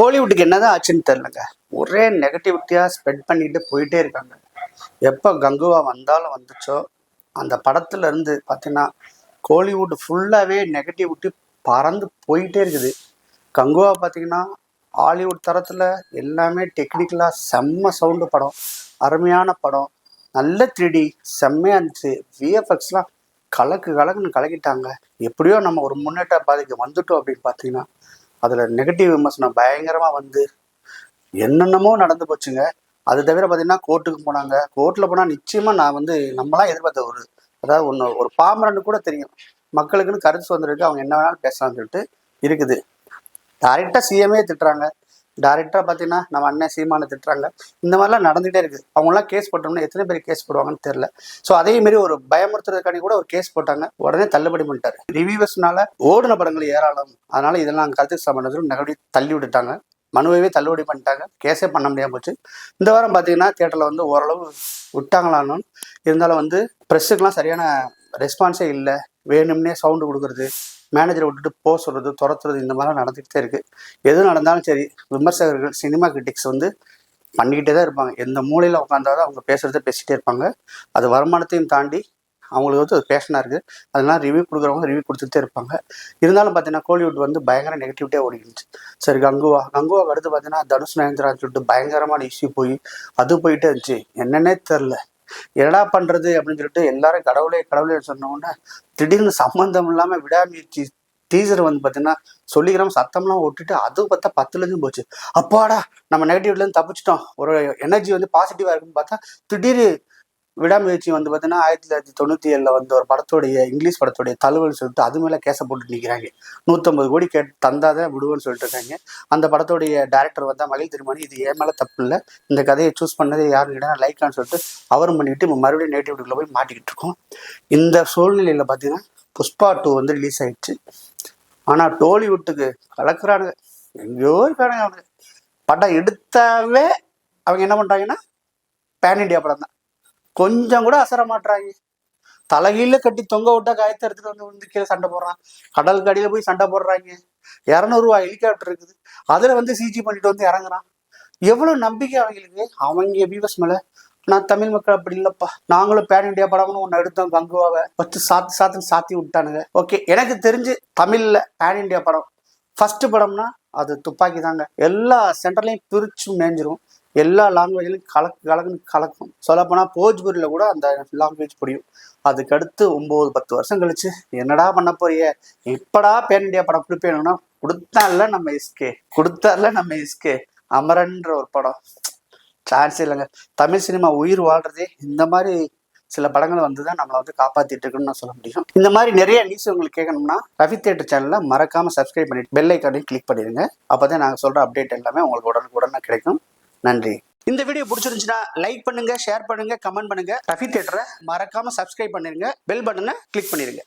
கோலிவுட்டுக்கு என்னதான் ஆச்சுன்னு தெரிலங்க ஒரே நெகட்டிவிட்டியாக ஸ்ப்ரெட் பண்ணிட்டு போயிட்டே இருக்காங்க. எப்போ கங்குவா வந்தாலும் வந்துச்சோ அந்த படத்துல இருந்து பார்த்தீங்கன்னா கோலிவுட் ஃபுல்லாகவே நெகட்டிவிட்டி பறந்து போயிட்டே இருக்குது. கங்குவா பார்த்தீங்கன்னா ஹாலிவுட் தரத்தில் எல்லாமே டெக்னிக்கலாக செம்ம சவுண்டு படம். அருமையான படம். நல்ல த்ரீடி செம்மையாக இருந்துச்சு. விஎஃப்எக்ஸ்லாம் கலக்கு கலக்குன்னு கலக்கிட்டாங்க. எப்படியோ நம்ம ஒரு முன்னேற்ற பாதைக்கு வந்துட்டோம் அப்படின்னு பார்த்தீங்கன்னா அதில் நெகட்டிவ் விமர்சனம் பயங்கரமாக வந்து என்னென்னமோ நடந்து போச்சுங்க. அது தவிர பார்த்தீங்கன்னா கோர்ட்டுக்கு போனாங்க. கோர்ட்டில் போனால் நிச்சயமாக நான் வந்து நம்மளாம் எதிர்பார்த்த ஒரு அதாவது ஒன்று ஒரு பாமரன்னு கூட தெரியும். மக்களுக்குன்னு கருத்து சுதந்திரம் அவங்க என்ன வேணாலும் பேசலாம்னு சொல்லிட்டு இருக்குது. டைரெக்டாக சிஎம்ஏ திட்டுறாங்க. டைரெக்டாக பார்த்தீங்கன்னா நம்ம அண்ணன் சீமானை திட்டுறாங்க. இந்த மாதிரிலாம் நடந்துகிட்டே இருக்குது அவங்களாம் கேஸ் போட்டோம்னா எத்தனை பேர் கேஸ் போடுவாங்கன்னு தெரில ஸோ அதேமாரி ஒரு பயமுறுத்துறதுக்காண்டி கூட ஒரு கேஸ் போட்டாங்க. உடனே தள்ளுபடி பண்ணிட்டாரு. ரிவியூவர்ஸ்னால ஓடின படங்கள் ஏராளம். அதனால இதெல்லாம் கருத்து சம்பந்தத்தில் நகடி தள்ளி விட்டுட்டாங்க. மனுவையே தள்ளுபடி பண்ணிட்டாங்க. கேஸே பண்ண முடியாமல் போச்சு. இந்த வாரம் பார்த்தீங்கன்னா தேட்டரில் வந்து ஓரளவு விட்டாங்களான்னு. இருந்தாலும் வந்து ப்ரெஸ்ஸுக்கெலாம் சரியான ரெஸ்பான்ஸே இல்லை. வேணும்னே சவுண்டு கொடுக்குறது. மேனேஜரை விட்டுட்டு போக சொல்கிறது துரத்துறது இந்த மாதிரிலாம் நடந்துக்கிட்டே இருக்குது எது நடந்தாலும் சரி விமர்சகர்கள் சினிமா கிரிட்டிக்ஸ் வந்து பண்ணிக்கிட்டே தான் இருப்பாங்க. எந்த மூலையில் உட்காந்தாலும் அவங்க பேசுகிறத பேசிகிட்டே இருப்பாங்க. அது வருமானத்தையும் தாண்டி அவங்களுக்கு வந்து அது பேஷனாக இருக்குது அதனால் ரிவ்யூ கொடுக்குறவங்க ரிவ்யூ கொடுத்துட்டே இருப்பாங்க. இருந்தாலும் பார்த்தீங்கன்னா கோலிவுட் வந்து பயங்கர நெகட்டிவிட்டியாக ஓடிக்கிச்சு சரி கங்குவா கங்குவாக்கு அடுத்து பார்த்தீங்கன்னா தனுஷ் நயன்தரான்னு சொல்லிட்டு பயங்கரமான இஷ்யூ போய் அது போயிட்டே இருந்துச்சு. என்னன்னே தெரில என்னடா பண்ணுறது அப்படின்னு சொல்லிட்டு எல்லாரும் கடவுளே கடவுளே சொன்ன உடனே திடீர்னு சம்மந்தம் இல்லாமல் விடாமுயற்சி டீசர் வந்து பார்த்தீங்கன்னா சொல்லிக்கிறோம். சத்தம்லாம் விட்டுட்டு அது பார்த்தா பத்துலேருந்து போச்சு. அப்பாடா நம்ம நெகட்டிவ்லேருந்து தப்பிச்சிட்டோம். ஒரு எனர்ஜி வந்து பாசிட்டிவாக இருக்குன்னு பார்த்தா திடீர் விடாமுயற்சி வந்து பார்த்தீங்கன்னா ஆயிரத்தி தொள்ளாயிரத்தி தொண்ணூற்றி ஏழில் வந்து ஒரு படத்துடைய இங்கிலீஷ் படத்தோடைய தழுவல் சொல்லிட்டு அது மேலே கேஸை போட்டு நிற்கிறாங்க நூற்றம்பது கோடி கேட்டு தந்தாதான் விடுவோன்னு சொல்லிட்டு இருக்காங்க. அந்த படத்தோடைய டேரக்டர் வந்தால் மகிழ் திருமணி இது ஏன் மேலே தப்பு இல்லை. இந்த கதையை சூஸ் பண்ணதே யாரும் கேட்டால் லைக்கான்னு சொல்லிட்டு அவரும் பண்ணிக்கிட்டு இப்போ மறுபடியும் நேட்டிவிட்டிக்குள்ள போய் மாட்டிக்கிட்டு இருக்கோம். இந்த சூழ்நிலையில் பார்த்தீங்கன்னா புஷ்பா டூ வந்து ரிலீஸ் ஆயிடுச்சு. ஆனால் டோலிவுட்டுக்கு கலக்குறானுங்க. எங்கேயோ இருக்கானுங்க அவங்க. படம் எடுத்தாவே அவங்க என்ன பண்ணுறாங்கன்னா பேன் இண்டியா படம் தான். கொஞ்சம் கூட அசர மாட்றாங்க. தலைகீழ கட்டி தொங்க விட்டா காயத்தை எடுத்துட்டு வந்து வந்து கீழே சண்டை போடுறான். கடல் கடியில போய் சண்டை போடுறாங்க. இரநூறுவா ஹெலிகாப்டர் இருக்குது. அதுல வந்து சிஜி பண்ணிட்டு வந்து இறங்குறான். எவ்வளவு நம்பிக்கை அவங்களுக்கு. அவங்க வியூவர்ஸ் மேல நான் தமிழ் மக்கள் அப்படி இல்லப்பா. நாங்களும் பேன் இண்டியா படம்னு ஒன்று எடுத்தோம் கங்குவாவை. வச்சு சாத்து சாத்துன்னு சாத்தி விட்டானுங்க. ஓகே எனக்கு தெரிஞ்சு தமிழ்ல பேன் இண்டியா படம் ஃபர்ஸ்ட் படம்னா அது துப்பாக்கி தாங்க எல்லா சென்டர்லையும் பிரிச்சு மேஞ்சிரும். எல்லா லாங்குவேஜ்லையும் கலக்கு கலக்குன்னு கலக்கும். சொல்லப்போனால் போஜ்பூரியில் கூட அந்த லாங்குவேஜ் புரியும். அதுக்கடுத்து ஒம்பது பத்து வருஷம் கழிச்சு என்னடா பண்ண போறிய? எப்படா பேன் இண்டியா படம் கொடுப்பேனுன்னா கொடுத்தால நம்ம இஸ்கே கொடுத்தால நம்ம இஸ்கே அமரன்ற ஒரு படம். சான்ஸ் இல்லைங்க. தமிழ் சினிமா உயிர் வாழ்றதே இந்த மாதிரி சில படங்கள் வந்து தான் நம்மளை வந்து காப்பாத்திட்டு இருக்குன்னு நான் சொல்ல முடியும். இந்த மாதிரி நிறைய நியூஸ் உங்களுக்கு கேட்கணும்னா ரவி தேட்டர் சேனலை மறக்காம சப்ஸ்கிரைப் பண்ணிட்டு பெல் ஐக்கானையும் கிளிக் பண்ணிடுங்க. அப்பதான் நாங்கள் சொல்கிற அப்டேட் எல்லாமே உங்களுக்கு உடனுக்குடனே கிடைக்கும். நன்றி. இந்த வீடியோ பிடிச்சிருந்துச்சுன்னா லைக் பண்ணுங்க ஷேர் பண்ணுங்க கமெண்ட் பண்ணுங்க. ரஃபி தேட்டரை மறக்காம சப்ஸ்கிரைப் பண்ணிருங்க. பெல் பட்டனை கிளிக் பண்ணிருங்க.